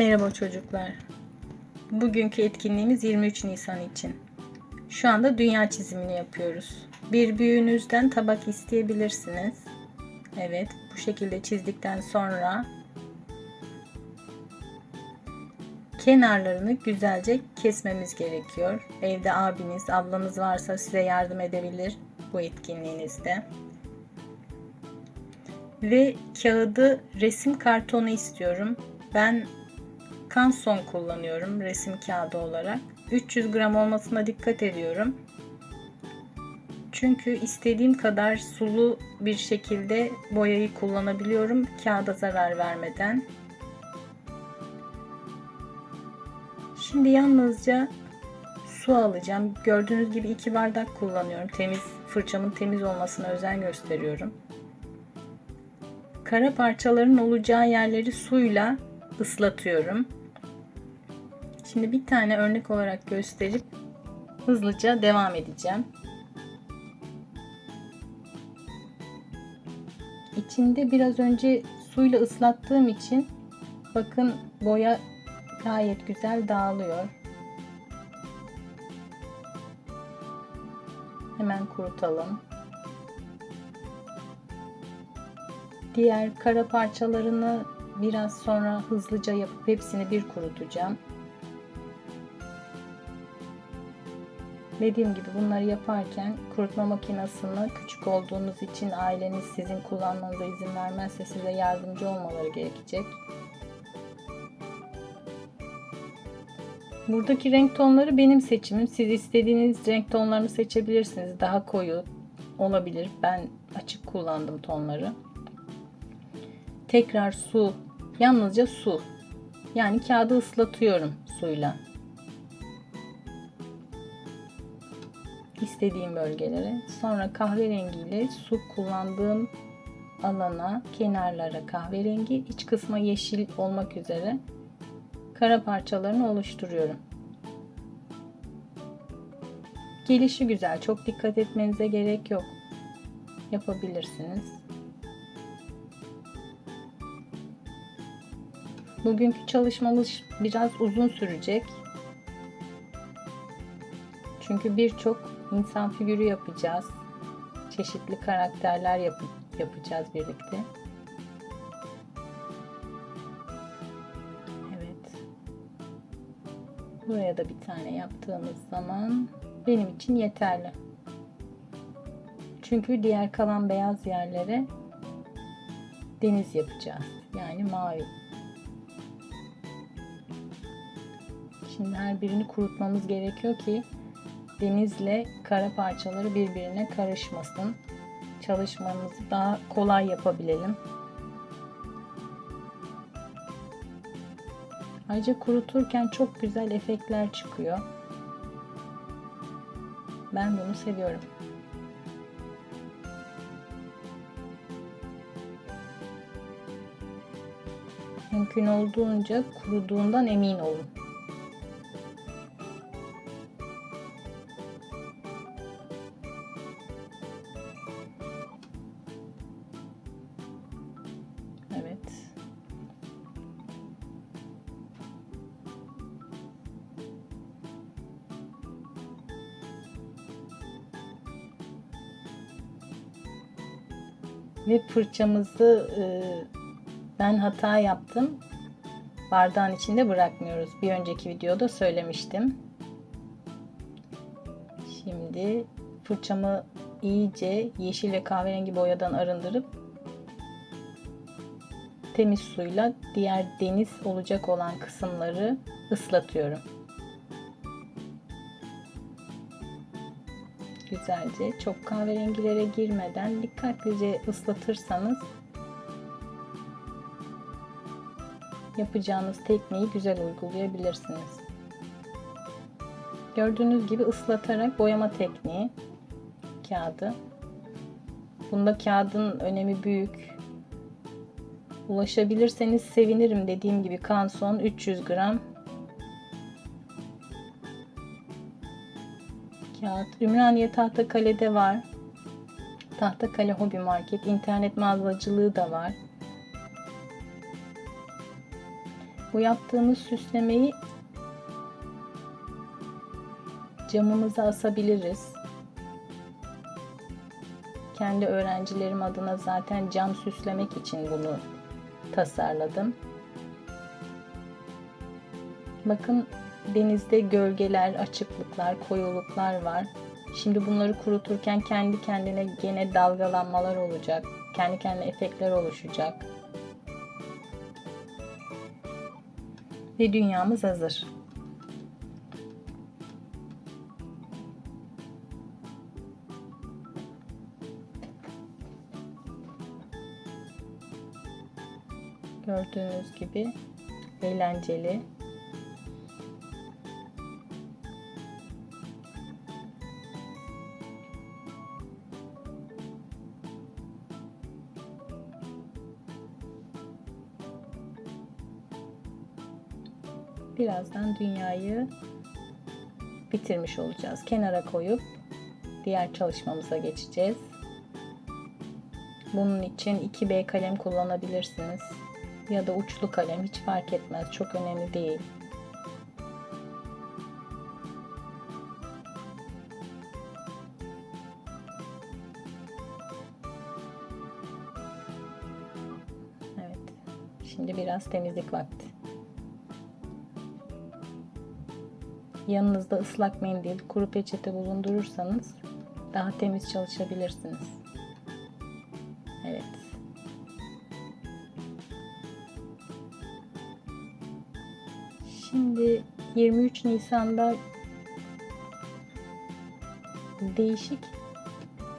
Merhaba çocuklar. Bugünkü etkinliğimiz 23 Nisan için. Şu anda dünya çizimini yapıyoruz. Bir büyüğünüzden tabak isteyebilirsiniz. Evet, bu şekilde çizdikten sonra kenarlarını güzelce kesmemiz gerekiyor. Evde abiniz, ablanız varsa size yardım edebilir bu etkinliğinizde. Ve kağıdı resim kartonu istiyorum. Ben Canson kullanıyorum resim kağıdı olarak. 300 gram olmasına dikkat ediyorum. Çünkü istediğim kadar sulu bir şekilde boyayı kullanabiliyorum kağıda zarar vermeden. Şimdi yalnızca su alacağım. Gördüğünüz gibi iki bardak kullanıyorum. Temiz fırçamın temiz olmasına özen gösteriyorum. Kara parçaların olacağı yerleri suyla ıslatıyorum. Şimdi bir tane örnek olarak gösterip hızlıca devam edeceğim. İçinde biraz önce suyla ıslattığım için bakın boya gayet güzel dağılıyor. Hemen kurutalım. Diğer kara parçalarını biraz sonra hızlıca yapıp hepsini bir kurutacağım. Dediğim gibi bunları yaparken kurutma makinesini küçük olduğunuz için aileniz sizin kullanmanıza izin vermezse size yardımcı olmaları gerekecek. Buradaki renk tonları benim seçimim. Siz istediğiniz renk tonlarını seçebilirsiniz. Daha koyu olabilir. Ben açık kullandım tonları. Tekrar su. Yalnızca su. Yani kağıdı ıslatıyorum suyla. İstediğim bölgelere. Sonra kahverengiyle su kullandığım alana, kenarlara kahverengi, iç kısma yeşil olmak üzere kara parçalarını oluşturuyorum. Gelişi güzel. Çok dikkat etmenize gerek yok. Yapabilirsiniz. Bugünkü çalışmamız biraz uzun sürecek. Çünkü birçok insan figürü yapacağız. Çeşitli karakterler yap yapacağız birlikte. Evet. Buraya da bir tane yaptığımız zaman benim için yeterli. Çünkü diğer kalan beyaz yerlere deniz yapacağız. Yani mavi. Şimdi her birini kurutmamız gerekiyor ki denizle kara parçaları birbirine karışmasın. Çalışmamızı daha kolay yapabilelim. Ayrıca kuruturken çok güzel efektler çıkıyor. Ben bunu seviyorum. Mümkün olduğunca kuruduğundan emin olun. Fırçamızı e, ben hata yaptım. Bardağın içinde bırakmıyoruz. Bir önceki videoda söylemiştim. Şimdi fırçamı iyice yeşil ve kahverengi boyadan arındırıp temiz suyla diğer deniz olacak olan kısımları ıslatıyorum. Güzelce çok kahverengilere girmeden dikkatlice ıslatırsanız yapacağınız tekniği güzel uygulayabilirsiniz. Gördüğünüz gibi ıslatarak boyama tekniği kağıdı. Bunda kağıdın önemi büyük. Ulaşabilirseniz sevinirim. Dediğim gibi kanson 300 gram. Kağıt Ümraniye Tahtakale'de var. Tahtakale Hobi Market internet mağazacılığı da var. Bu yaptığımız süslemeyi camımıza asabiliriz. Kendi öğrencilerim adına zaten cam süslemek için bunu tasarladım. Bakın denizde gölgeler, açıklıklar, koyuluklar var. Şimdi bunları kuruturken kendi kendine gene dalgalanmalar olacak. Kendi kendine efektler oluşacak. Ve dünyamız hazır. Gördüğünüz gibi eğlenceli. Birazdan dünyayı bitirmiş olacağız. Kenara koyup diğer çalışmamıza geçeceğiz. Bunun için 2B kalem kullanabilirsiniz. Ya da uçlu kalem hiç fark etmez. Çok önemli değil. Evet. Şimdi biraz temizlik vakti. Yanınızda ıslak mendil, kuru peçete bulundurursanız daha temiz çalışabilirsiniz. Evet. Şimdi 23 Nisan'da değişik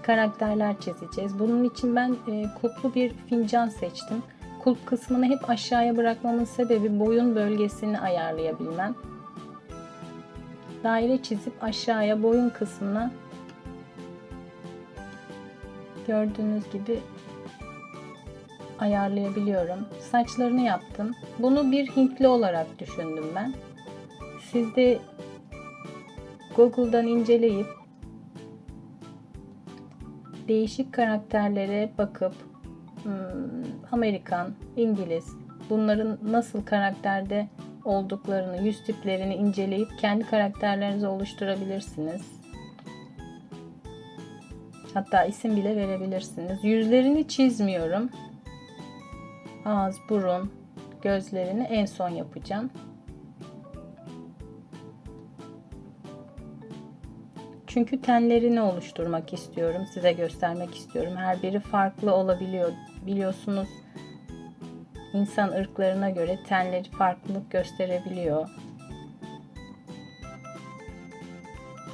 karakterler çizeceğiz. Bunun için ben e, kulplu bir fincan seçtim. Kulp kısmını hep aşağıya bırakmamın sebebi boyun bölgesini ayarlayabilmem. Daire çizip aşağıya boyun kısmına gördüğünüz gibi ayarlayabiliyorum. Saçlarını yaptım. Bunu bir Hintli olarak düşündüm ben. Siz de Google'dan inceleyip değişik karakterlere bakıp hmm, Amerikan, İngiliz bunların nasıl karakterde olduklarını, yüz tiplerini inceleyip kendi karakterlerinizi oluşturabilirsiniz. Hatta isim bile verebilirsiniz. Yüzlerini çizmiyorum. Ağız, burun, gözlerini en son yapacağım. Çünkü tenlerini oluşturmak istiyorum. Size göstermek istiyorum. Her biri farklı olabiliyor. Biliyorsunuz insan ırklarına göre tenleri farklılık gösterebiliyor.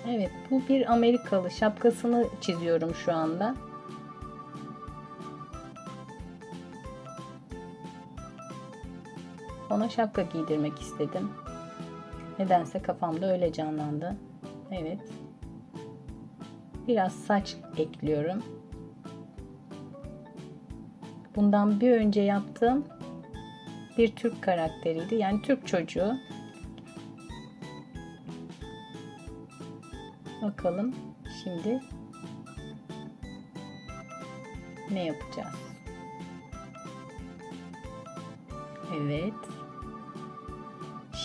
Evet bu bir Amerikalı şapkasını çiziyorum şu anda. Ona şapka giydirmek istedim. Nedense kafamda öyle canlandı. Evet. Biraz saç ekliyorum. Bundan bir önce yaptığım bir Türk karakteriydi. Yani Türk çocuğu. Bakalım şimdi ne yapacağız? Evet.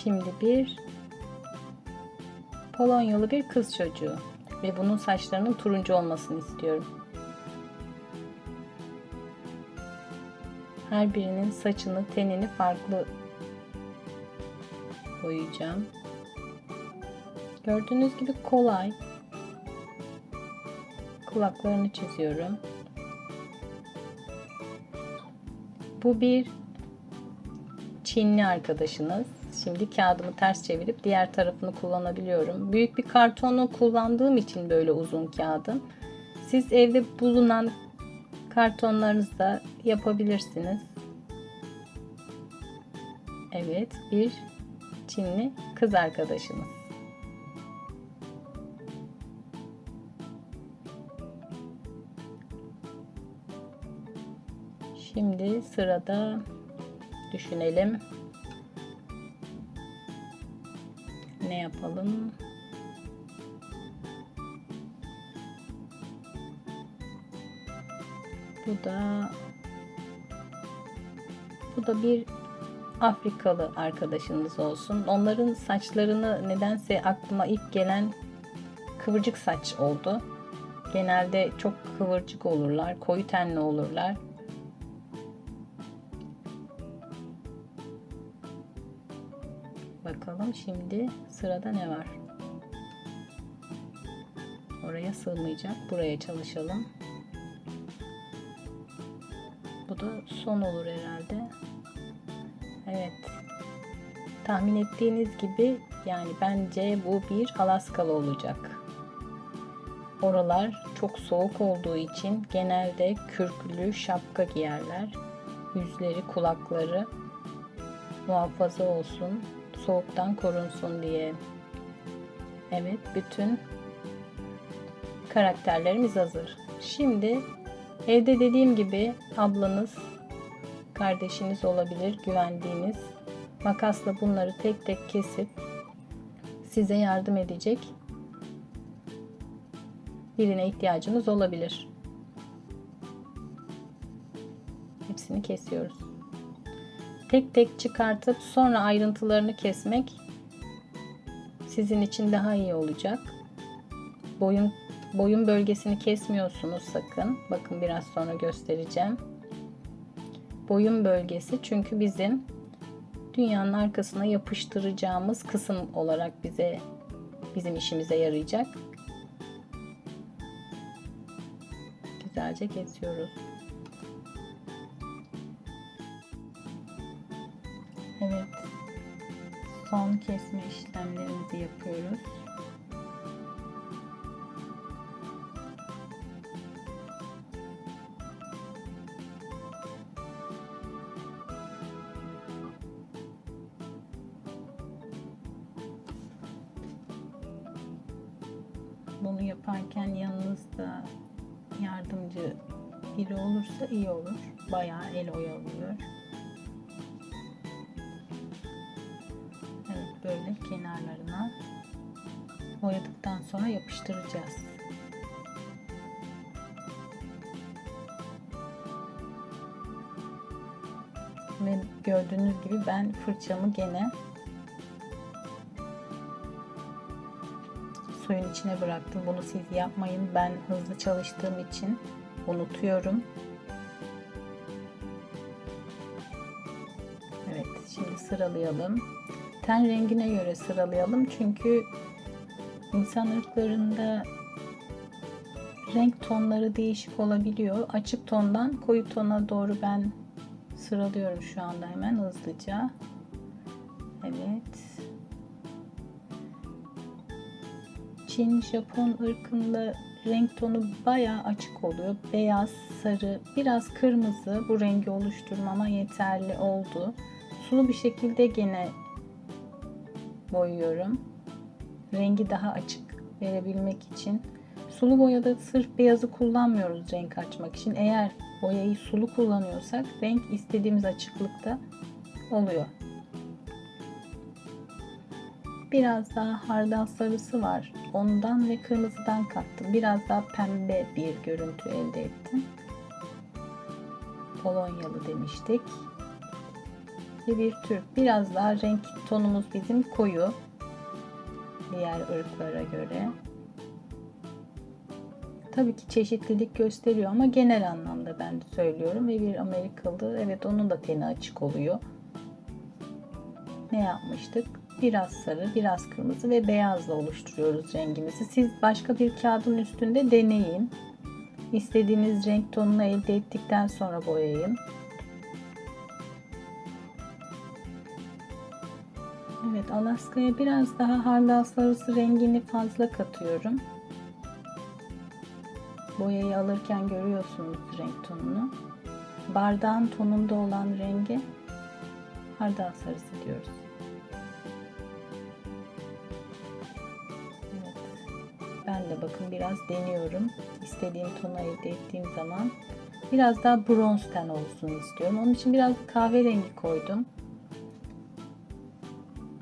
Şimdi bir Polonyalı bir kız çocuğu ve bunun saçlarının turuncu olmasını istiyorum. Her birinin saçını, tenini farklı boyayacağım. Gördüğünüz gibi kolay. Kulaklarını çiziyorum. Bu bir Çinli arkadaşınız. Şimdi kağıdımı ters çevirip diğer tarafını kullanabiliyorum. Büyük bir kartonu kullandığım için böyle uzun kağıdım. Siz evde bulunan kartonlarınızda yapabilirsiniz. Evet, bir Çinli kız arkadaşımız. Şimdi sırada düşünelim. Ne yapalım? Bu da bu da bir Afrikalı arkadaşınız olsun. Onların saçlarını nedense aklıma ilk gelen kıvırcık saç oldu. Genelde çok kıvırcık olurlar, koyu tenli olurlar. Bakalım şimdi sırada ne var? Oraya sığmayacak. Buraya çalışalım. Da son olur herhalde. Evet. Tahmin ettiğiniz gibi yani bence bu bir Alaskalı olacak. Oralar çok soğuk olduğu için genelde kürklü şapka giyerler. Yüzleri, kulakları muhafaza olsun, soğuktan korunsun diye. Evet, bütün karakterlerimiz hazır. Şimdi evde dediğim gibi ablanız, kardeşiniz olabilir, güvendiğiniz makasla bunları tek tek kesip size yardım edecek birine ihtiyacınız olabilir. Hepsini kesiyoruz. Tek tek çıkartıp sonra ayrıntılarını kesmek sizin için daha iyi olacak. Boyun boyun bölgesini kesmiyorsunuz sakın. Bakın biraz sonra göstereceğim. Boyun bölgesi çünkü bizim dünyanın arkasına yapıştıracağımız kısım olarak bize bizim işimize yarayacak. Güzelce kesiyoruz. Evet. Son kesme işlemlerimizi yapıyoruz. Bunu yaparken yanınızda yardımcı biri olursa iyi olur. Bayağı el oyalıyor. Evet böyle kenarlarına boyadıktan sonra yapıştıracağız. Ve gördüğünüz gibi ben fırçamı gene suyun içine bıraktım. Bunu siz yapmayın. Ben hızlı çalıştığım için unutuyorum. Evet, şimdi sıralayalım. Ten rengine göre sıralayalım. Çünkü insan ırklarında renk tonları değişik olabiliyor. Açık tondan koyu tona doğru ben sıralıyorum şu anda hemen hızlıca. Evet. Çin, Japon ırkında renk tonu bayağı açık oluyor. Beyaz, sarı, biraz kırmızı bu rengi oluşturmama yeterli oldu. Sulu bir şekilde gene boyuyorum. Rengi daha açık verebilmek için. Sulu boyada sırf beyazı kullanmıyoruz renk açmak için. Eğer boyayı sulu kullanıyorsak renk istediğimiz açıklıkta oluyor. Biraz daha hardal sarısı var. Ondan ve kırmızıdan kattım. Biraz daha pembe bir görüntü elde ettim. Polonyalı demiştik. Ve bir Türk. Biraz daha renk tonumuz bizim koyu. Diğer ırklara göre. Tabii ki çeşitlilik gösteriyor ama genel anlamda ben söylüyorum. Ve bir Amerikalı. Evet onun da teni açık oluyor. Ne yapmıştık? Biraz sarı, biraz kırmızı ve beyazla oluşturuyoruz rengimizi. Siz başka bir kağıdın üstünde deneyin. İstediğiniz renk tonunu elde ettikten sonra boyayın. Evet, Alaska'ya biraz daha hardal sarısı rengini fazla katıyorum. Boyayı alırken görüyorsunuz renk tonunu. Bardağın tonunda olan rengi hardal sarısı diyoruz. Bakın biraz deniyorum. İstediğim tonu elde ettiğim zaman biraz daha bronz ten olsun istiyorum. Onun için biraz kahverengi koydum.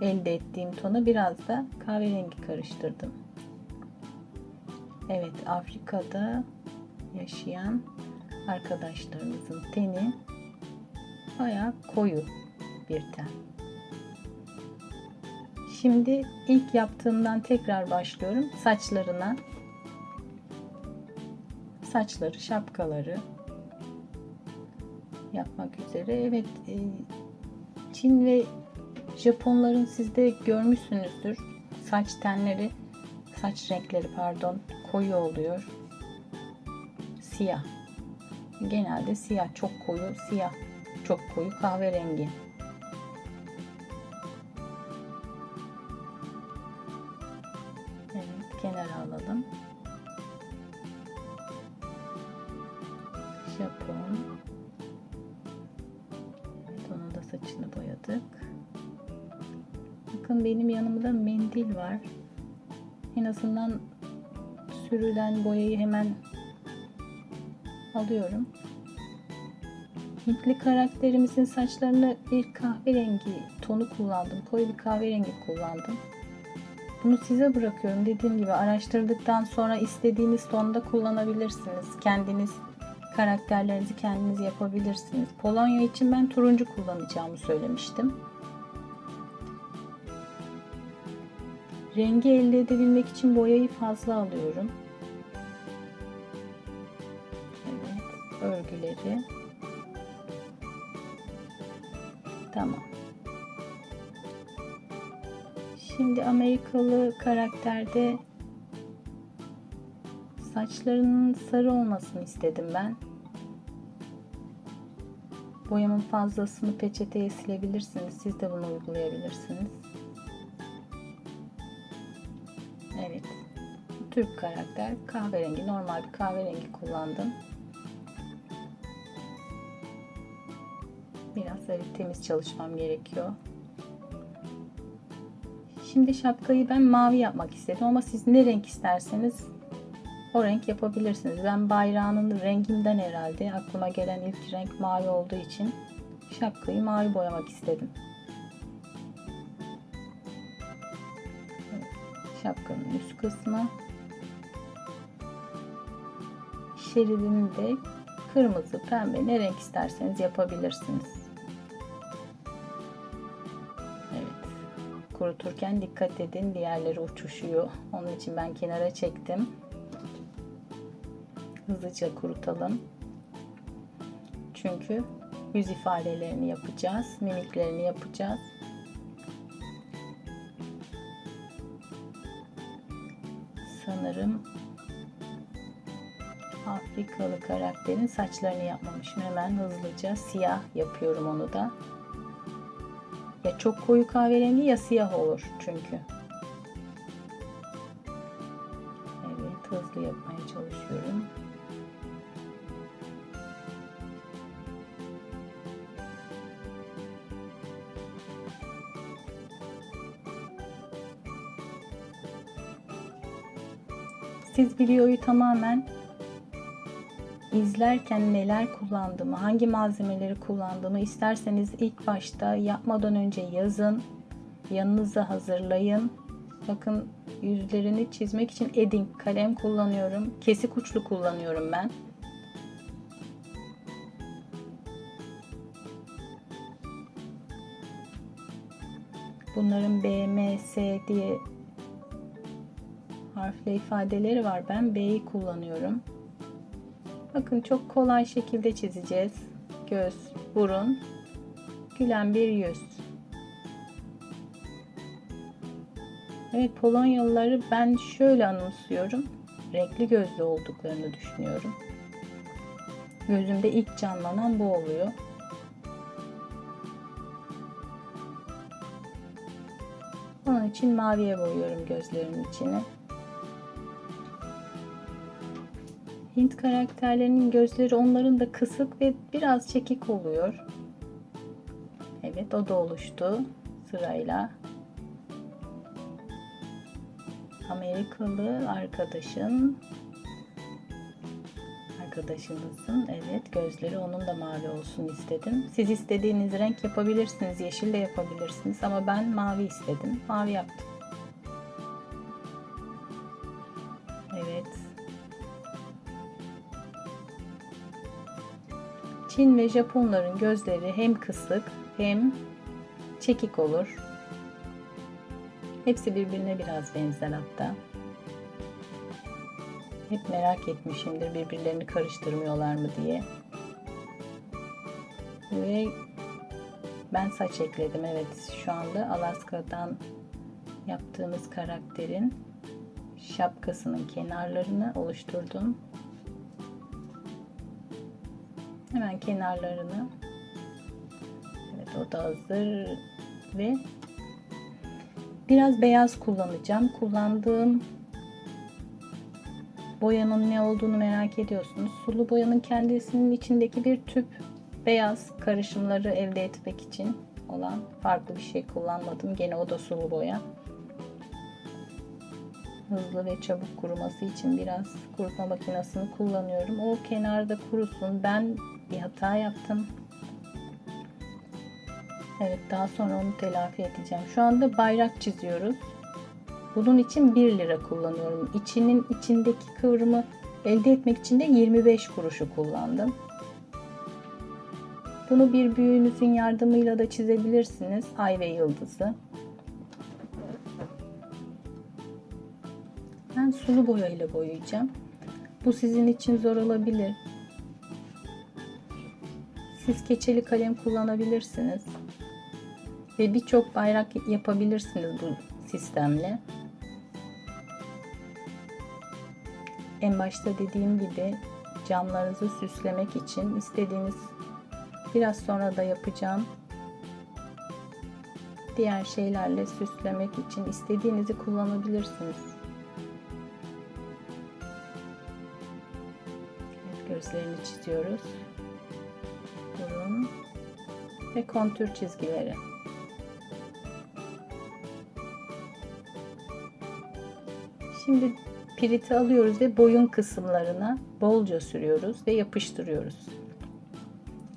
Elde ettiğim tonu biraz da kahverengi karıştırdım. Evet Afrika'da yaşayan arkadaşlarımızın teni bayağı koyu. bir ten. Şimdi ilk yaptığımdan tekrar başlıyorum. Saçlarına saçları, şapkaları yapmak üzere. Evet, e, Çin ve Japonların siz de görmüşsünüzdür. Saç tenleri, saç renkleri pardon, koyu oluyor. Siyah. Genelde siyah, çok koyu siyah, çok koyu kahverengi. Kenara alalım. Japon. Onun da saçını boyadık. Bakın benim yanımda mendil var. En azından sürülen boyayı hemen alıyorum. Hintli karakterimizin saçlarını bir kahverengi tonu kullandım. Koyu bir kahverengi kullandım. Bunu size bırakıyorum. Dediğim gibi araştırdıktan sonra istediğiniz tonda kullanabilirsiniz. Kendiniz karakterlerinizi kendiniz yapabilirsiniz. Polonya için ben turuncu kullanacağımı söylemiştim. Rengi elde edebilmek için boyayı fazla alıyorum. Evet, örgüleri. Tamam. Şimdi Amerikalı karakterde saçlarının sarı olmasını istedim ben. Boyamın fazlasını peçeteye silebilirsiniz. Siz de bunu uygulayabilirsiniz. Evet. Türk karakter kahverengi normal bir kahverengi kullandım. Biraz da temiz çalışmam gerekiyor. Şimdi şapkayı ben mavi yapmak istedim ama siz ne renk isterseniz o renk yapabilirsiniz. Ben bayrağının renginden herhalde aklıma gelen ilk renk mavi olduğu için şapkayı mavi boyamak istedim. Şapkanın üst kısmı şeridini de kırmızı, pembe ne renk isterseniz yapabilirsiniz. Kuruturken dikkat edin diğerleri uçuşuyor. Onun için ben kenara çektim. Hızlıca kurutalım. Çünkü yüz ifadelerini yapacağız, mimiklerini yapacağız. Sanırım Afrikalı karakterin saçlarını yapmamışım. Hemen hızlıca siyah yapıyorum onu da. Ya çok koyu kahverengi ya siyah olur çünkü. Evet hızlı yapmaya çalışıyorum. Siz videoyu tamamen izlerken neler kullandığımı, hangi malzemeleri kullandığımı isterseniz ilk başta yapmadan önce yazın. Yanınıza hazırlayın. Bakın yüzlerini çizmek için edding kalem kullanıyorum. Kesik uçlu kullanıyorum ben. Bunların B, M, S diye harfle ifadeleri var. Ben B'yi kullanıyorum. Bakın çok kolay şekilde çizeceğiz. Göz, burun, gülen bir yüz. Evet Polonyalıları ben şöyle anımsıyorum. Renkli gözlü olduklarını düşünüyorum. Gözümde ilk canlanan bu oluyor. Onun için maviye boyuyorum gözlerinin içine. Hint karakterlerinin gözleri onların da kısık ve biraz çekik oluyor. Evet o da oluştu sırayla. Amerikalı arkadaşın arkadaşımızın evet gözleri onun da mavi olsun istedim. Siz istediğiniz renk yapabilirsiniz. Yeşil de yapabilirsiniz ama ben mavi istedim. Mavi yaptım. Çin ve Japonların gözleri hem kısık hem çekik olur. Hepsi birbirine biraz benzer hatta. Hep merak etmişimdir birbirlerini karıştırmıyorlar mı diye. Ve ben saç ekledim. Evet şu anda Alaska'dan yaptığımız karakterin şapkasının kenarlarını oluşturdum. Hemen kenarlarını Evet o da hazır ve biraz beyaz kullanacağım. Kullandığım boyanın ne olduğunu merak ediyorsunuz. Sulu boyanın kendisinin içindeki bir tüp beyaz karışımları elde etmek için olan farklı bir şey kullanmadım. Gene o da sulu boya. Hızlı ve çabuk kuruması için biraz kurutma makinesini kullanıyorum. O kenarda kurusun. Ben bir hata yaptım. Evet daha sonra onu telafi edeceğim. Şu anda bayrak çiziyoruz. Bunun için 1 lira kullanıyorum. İçinin içindeki kıvrımı elde etmek için de 25 kuruşu kullandım. Bunu bir büyüğünüzün yardımıyla da çizebilirsiniz. Ay ve yıldızı. Ben sulu boya ile boyayacağım. Bu sizin için zor olabilir. Siz keçeli kalem kullanabilirsiniz. Ve birçok bayrak yapabilirsiniz bu sistemle. En başta dediğim gibi camlarınızı süslemek için istediğiniz biraz sonra da yapacağım diğer şeylerle süslemek için istediğinizi kullanabilirsiniz. Evet, gözlerini çiziyoruz. Ve kontür çizgileri. Şimdi piriti alıyoruz ve boyun kısımlarına bolca sürüyoruz ve yapıştırıyoruz.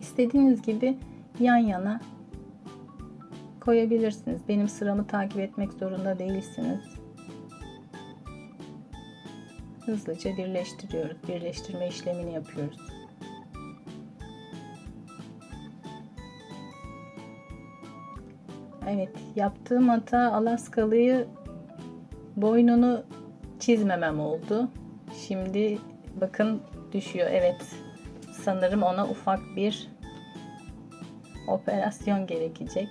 İstediğiniz gibi yan yana koyabilirsiniz. Benim sıramı takip etmek zorunda değilsiniz. Hızlıca birleştiriyoruz. Birleştirme işlemini yapıyoruz. Evet, yaptığım hata Alaskalı'yı boynunu çizmemem oldu. Şimdi bakın düşüyor. Evet, sanırım ona ufak bir operasyon gerekecek.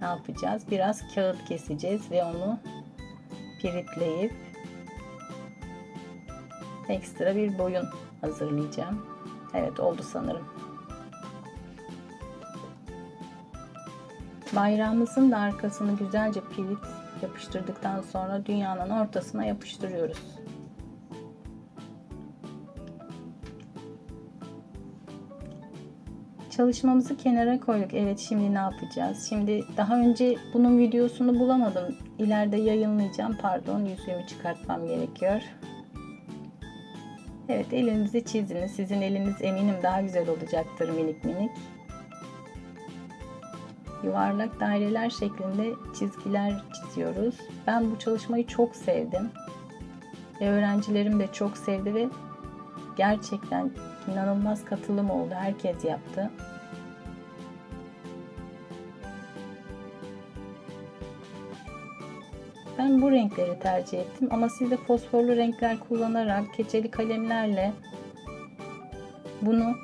Ne yapacağız? Biraz kağıt keseceğiz ve onu piritleyip ekstra bir boyun hazırlayacağım. Evet oldu sanırım. Bayrağımızın da arkasını güzelce pirit yapıştırdıktan sonra dünyanın ortasına yapıştırıyoruz. Çalışmamızı kenara koyduk. Evet şimdi ne yapacağız? Şimdi daha önce bunun videosunu bulamadım. İleride yayınlayacağım. Pardon yüzüğümü çıkartmam gerekiyor. Evet elinizi çiziniz. Sizin eliniz eminim daha güzel olacaktır minik minik. Yuvarlak daireler şeklinde çizgiler çiziyoruz. Ben bu çalışmayı çok sevdim. Ve öğrencilerim de çok sevdi ve gerçekten inanılmaz katılım oldu. Herkes yaptı. Ben bu renkleri tercih ettim ama siz de fosforlu renkler kullanarak keçeli kalemlerle bunu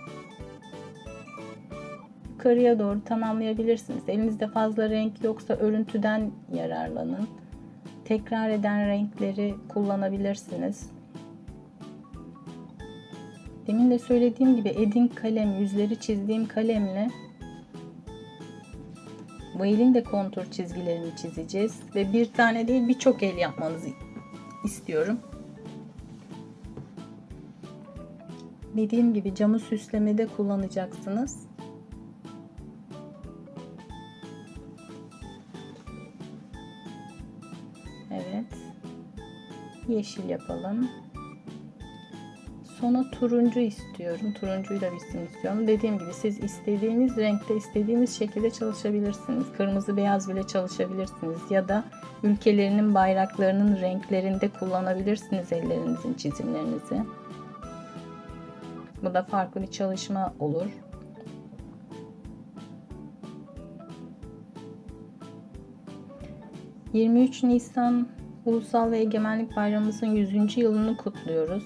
yukarıya doğru tamamlayabilirsiniz. Elinizde fazla renk yoksa örüntüden yararlanın. Tekrar eden renkleri kullanabilirsiniz. Demin de söylediğim gibi Edin kalem, yüzleri çizdiğim kalemle bu elin de kontur çizgilerini çizeceğiz. Ve bir tane değil birçok el yapmanızı istiyorum. Dediğim gibi camı süslemede kullanacaksınız. Yeşil yapalım. Sonra turuncu istiyorum. Turuncuyu da bitsin istiyorum. Dediğim gibi siz istediğiniz renkte istediğiniz şekilde çalışabilirsiniz. Kırmızı beyaz bile çalışabilirsiniz. Ya da ülkelerinin bayraklarının renklerinde kullanabilirsiniz ellerinizin çizimlerinizi. Bu da farklı bir çalışma olur. 23 Nisan Ulusal ve Egemenlik Bayramımızın 100. yılını kutluyoruz.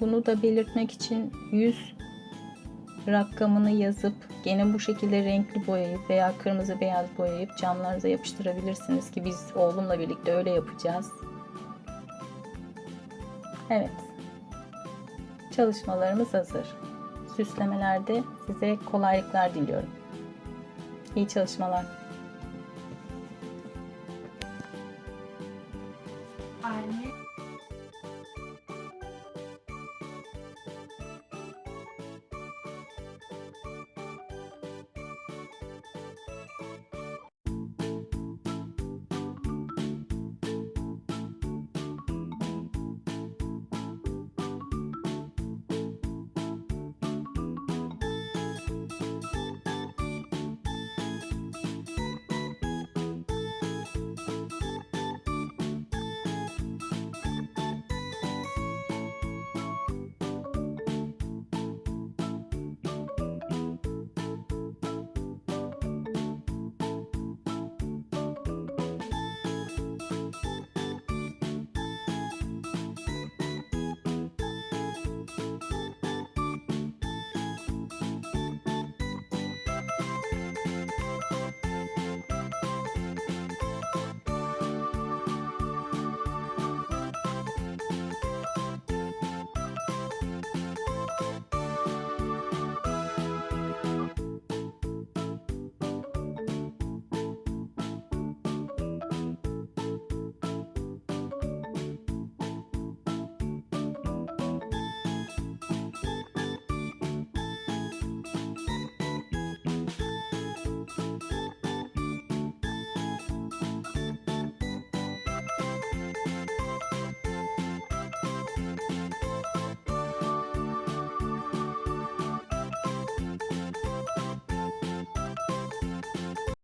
Bunu da belirtmek için 100 rakamını yazıp gene bu şekilde renkli boyayıp veya kırmızı beyaz boyayıp camlarınıza yapıştırabilirsiniz ki biz oğlumla birlikte öyle yapacağız. Evet. Çalışmalarımız hazır. Süslemelerde size kolaylıklar diliyorum. İyi çalışmalar. 아니.